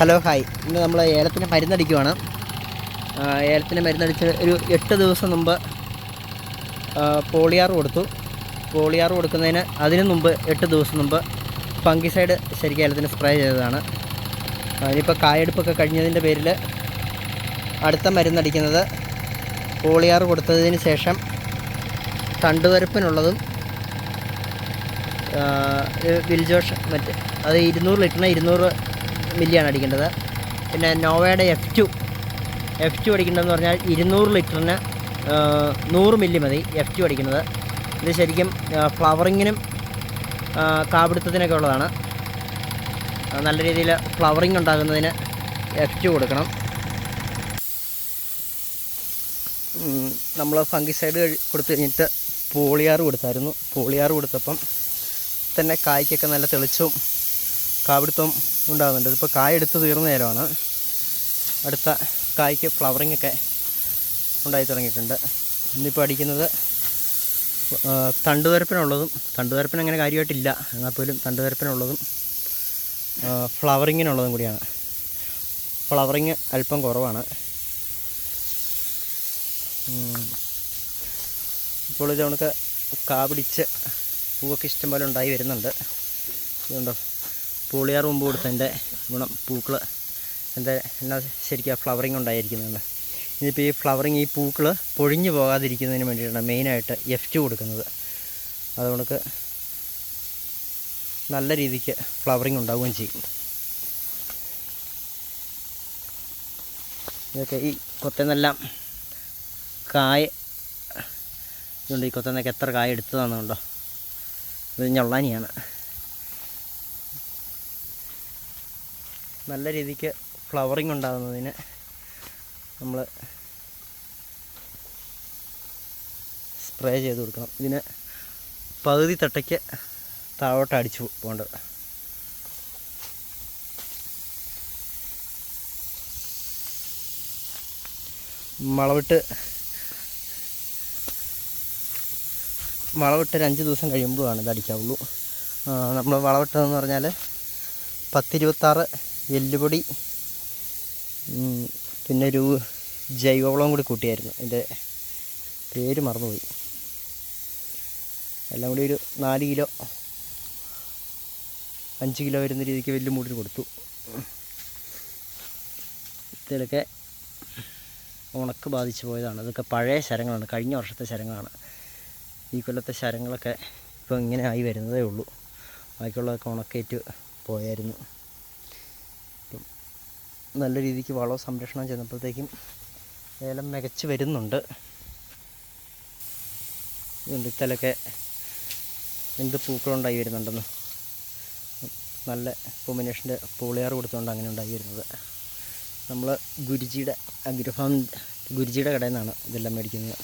Hello hi. ഇന്ന് നമ്മൾ ഏലത്തിന് മരുന്നടിക്കുവാണ്. ഏലത്തിന് മരുന്നടിച്ച് ഒരു എട്ട് ദിവസം മുമ്പ് പോളിയാർ കൊടുത്തു. പോളിയാർ കൊടുക്കുന്നതിന് അതിനു മുമ്പ് എട്ട് ദിവസം മുമ്പ് ഫംഗിസൈഡ് ശരിക്കും ഏലത്തിന് സ്പ്രേ ചെയ്തതാണ്. അതിനിപ്പോൾ കായെടുപ്പൊക്കെ കഴിഞ്ഞതിന്റെ പേരിൽ അടുത്ത മരുന്നടിക്കുന്നത് പോളിയാർ കൊടുത്തതിന് ശേഷം തണ്ടുവരപ്പിനുള്ളതും വിൽജോഷ് മറ്റ് അത് ഇരുന്നൂറ് ലിറ്ററിന് ഇരുന്നൂറ് മില്ലിയാണ് അടിക്കേണ്ടത്. പിന്നെ നോവയുടെ എഫ് ടു എഫ് ടു അടിക്കേണ്ടതെന്ന് പറഞ്ഞാൽ ഇരുന്നൂറ് ലിറ്ററിന് നൂറ് മില്ലി മതി എഫ് ടു അടിക്കുന്നത്. ഇത് ശരിക്കും ഫ്ലവറിങ്ങിനും കാപിടുത്തത്തിനൊക്കെ ഉള്ളതാണ്. നല്ല രീതിയിൽ ഫ്ലവറിങ് ഉണ്ടാകുന്നതിന് എഫ് ടു കൊടുക്കണം. നമ്മൾ ഫംഗിസൈഡ് കൊടുത്തു കഴിഞ്ഞിട്ട് പോളിയാറ് കൊടുത്തായിരുന്നു. പോളിയാറ് കൊടുത്തപ്പം തന്നെ കായ്ക്കൊക്കെ നല്ല തെളിച്ചവും കാപിടുത്തവും ഉണ്ടാകുന്നുണ്ട്. ഇതിപ്പോൾ കായ എടുത്ത് തീർന്ന നേരമാണ്. അടുത്ത കായ്ക്ക് ഫ്ലവറിംഗ് ഒക്കെ ഉണ്ടായി തുടങ്ങിയിട്ടുണ്ട്. ഇന്നിപ്പോൾ അടിക്കുന്നത് തണ്ടുതരപ്പിനുള്ളതും തണ്ടുതരപ്പിന് അങ്ങനെ കാര്യമായിട്ടില്ല. എന്നാൽ പോലും തണ്ടുതരപ്പിനുള്ളതും ഫ്ലവറിങ്ങിനുള്ളതും കൂടിയാണ്. ഫ്ലവറിങ് അല്പം കുറവാണ്. ഇപ്പോൾ ഇത് നമുക്ക് കാ പിടിച്ച് പൂവൊക്കെ ഇഷ്ടംപോലെ ഉണ്ടായി വരുന്നുണ്ട്. ഇതുണ്ടോ? പൂളിയാർ മുമ്പ് കൊടുത്തതിന്റെ ഗുണം പൂക്കൾ എന്താ എന്നാ ശരിക്കും ഫ്ലവറിങ് ഉണ്ടായിരിക്കുന്നതെന്ന് ഇനിയിപ്പോൾ ഈ ഫ്ലവറിങ് ഈ പൂക്കൾ പൊഴിഞ്ഞു പോകാതിരിക്കുന്നതിന് വേണ്ടിയിട്ടാണ് മെയിനായിട്ട് എഫ് ടു കൊടുക്കുന്നത്. അതുകൊണ്ട് നല്ല രീതിക്ക് ഫ്ലവറിങ് ഉണ്ടാവുകയും ചെയ്യും. ഇതൊക്കെ ഈ കൊത്തന്നെല്ലാം കായ ഇതുണ്ട്. ഈ കൊത്തന്നൊക്കെ എത്ര കായ എടുത്തതാണെന്നുണ്ടോ ഇത് ഞൊള്ളാനിയാണ്. നല്ല രീതിക്ക് ഫ്ലവറിങ് ഉണ്ടാകുന്നതിന് നമ്മൾ സ്പ്രേ ചെയ്ത് കൊടുക്കണം. ഇതിന് പകുതി തട്ടയ്ക്ക് താഴോട്ട് അടിച്ചു പോകേണ്ടത്. മളവിട്ട് വളവിട്ട് ഒരു അഞ്ച് ദിവസം കഴിയുമ്പോഴാണ് ഇത് അടിക്കാവുള്ളൂ. നമ്മൾ വളവിട്ടതെന്ന് പറഞ്ഞാൽ പത്തിരുപത്താറ് എല്ലുപൊടി പിന്നെ ഒരു ജൈവവളം കൂടി കൂട്ടിയായിരുന്നു. അതിന്റെ പേര് മറന്നുപോയി. എല്ലാം കൂടി ഒരു നാല് കിലോ അഞ്ച് കിലോ വരുന്ന രീതിക്ക് വലിയ മൂടിൽ കൊടുത്തു. ഇതിലൊക്കെ ഉണക്ക് ബാധിച്ചു പോയതാണ്. ഇതൊക്കെ പഴയ ശരങ്ങളാണ് കഴിഞ്ഞ വർഷത്തെ ശരങ്ങളാണ്. ഈ കൊല്ലത്തെ ശരങ്ങളൊക്കെ ഇപ്പോൾ ഇങ്ങനെ ആയി വരുന്നതേ ഉള്ളൂ. ബാക്കിയുള്ളതൊക്കെ ഉണക്കേറ്റ് പോയായിരുന്നു. നല്ല രീതിക്ക് വളവും സംരക്ഷണം ചെന്നപ്പോഴത്തേക്കും ഏലം മികച്ച് വരുന്നുണ്ട്. ഇതുണ്ട് ഇത്തലൊക്കെ എന്ത് പൂക്കളുണ്ടായി വരുന്നുണ്ടെന്ന്. നല്ല കോമ്പിനേഷന്റെ പോളിയാർ കൊടുത്തുകൊണ്ട് അങ്ങനെ ഉണ്ടായി വരുന്നത്. നമ്മൾ ഗുരുജിയുടെ അഗ്രഫാം ഗുരുജിയുടെ കടയിൽ നിന്നാണ് ഇതെല്ലാം മേടിക്കുന്നത്.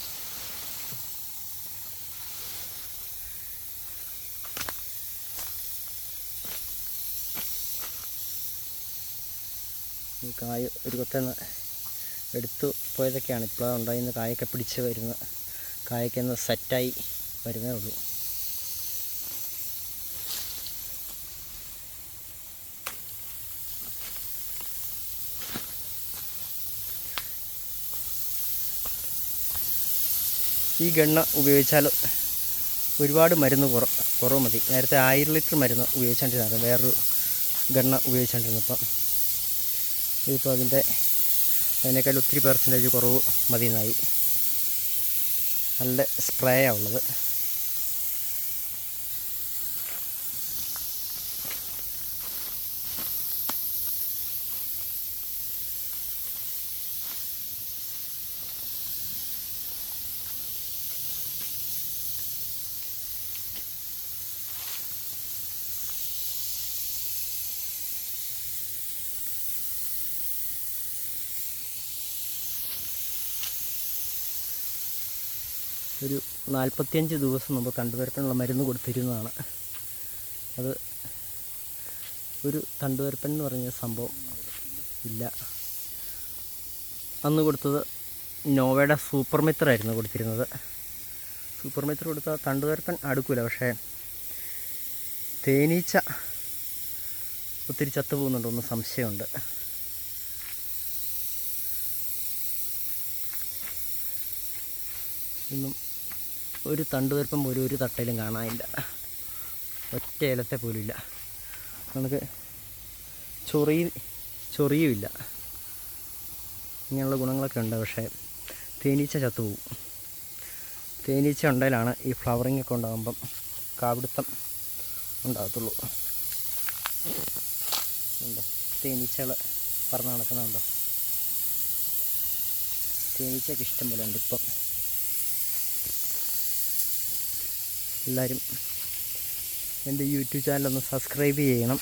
ഈ കായ ഒരു കൊത്തന്ന് എടുത്തു പോയതൊക്കെയാണ്. ഇപ്പോൾ ഉണ്ടായിരുന്ന കായൊക്കെ പിടിച്ച് വരുന്ന കായൊക്കെ സെറ്റായി വരുന്നേ ഉള്ളൂ. ഈ ഗണ്ണ ഉപയോഗിച്ചാൽ ഒരുപാട് മരുന്ന് കുറ കുറവ് മതി. നേരത്തെ ആയിരം ലിറ്റർ മരുന്ന് ഉപയോഗിച്ചുകൊണ്ടിരുന്നത് വേറൊരു ഗണ്ണ ഉപയോഗിച്ചുകൊണ്ടിരുന്നപ്പം ഇതിപ്പോൾ അതിന്റെ അതിനേക്കാൾ ഒത്തിരി പെർസെന്റേജ് കുറവ് മതിയെന്നായി. നല്ല സ്പ്രേയാണ് ഉള്ളത്. ഒരു നാൽപ്പത്തിയഞ്ച് ദിവസം മുമ്പ് തണ്ടുവരപ്പനുള്ള മരുന്ന് കൊടുത്തിരുന്നതാണ്. അത് ഒരു തണ്ടുവരപ്പൻ എന്ന് പറഞ്ഞ സംഭവം ഇല്ല. അന്ന് കൊടുത്തത് നോവയുടെ സൂപ്പർ മിത്രായിരുന്നു കൊടുത്തിരുന്നത്. സൂപ്പർ മിത്ര കൊടുത്ത തണ്ടുവരപ്പൻ അടുക്കൂല. പക്ഷേ തേനീച്ച ഒത്തിരി ചത്തുപോകുന്നുണ്ടോന്ന് സംശയമുണ്ട്. ഇന്നും ഒരു തണ്ടുതീർപ്പം പോലും ഒരു തട്ടയിലും കാണാനില്ല. ഒറ്റ ഇലത്തെ ഇല്ല നമുക്ക് ചൊറി ചൊറിയുമില്ല. ഇങ്ങനെയുള്ള ഗുണങ്ങളൊക്കെ ഉണ്ട് പക്ഷേ തേനീച്ച ചത്തുപോകും. തേനീച്ച ഉണ്ടെങ്കിലാണ് ഈ ഫ്ലവറിങ് ഒക്കെ ഉണ്ടാകുമ്പം കാവിടുത്തം ഉണ്ടാകത്തുള്ളൂ. ഉണ്ടോ തേനീച്ചകൾ പറന്ന് നടക്കുന്നുണ്ടോ? തേനീച്ചയൊക്കെ ഇഷ്ടം പോലെ ഉണ്ട് ഇപ്പം. എല്ലാവരും എന്റെ യൂട്യൂബ് ചാനലൊന്ന് സബ്സ്ക്രൈബ് ചെയ്യണം.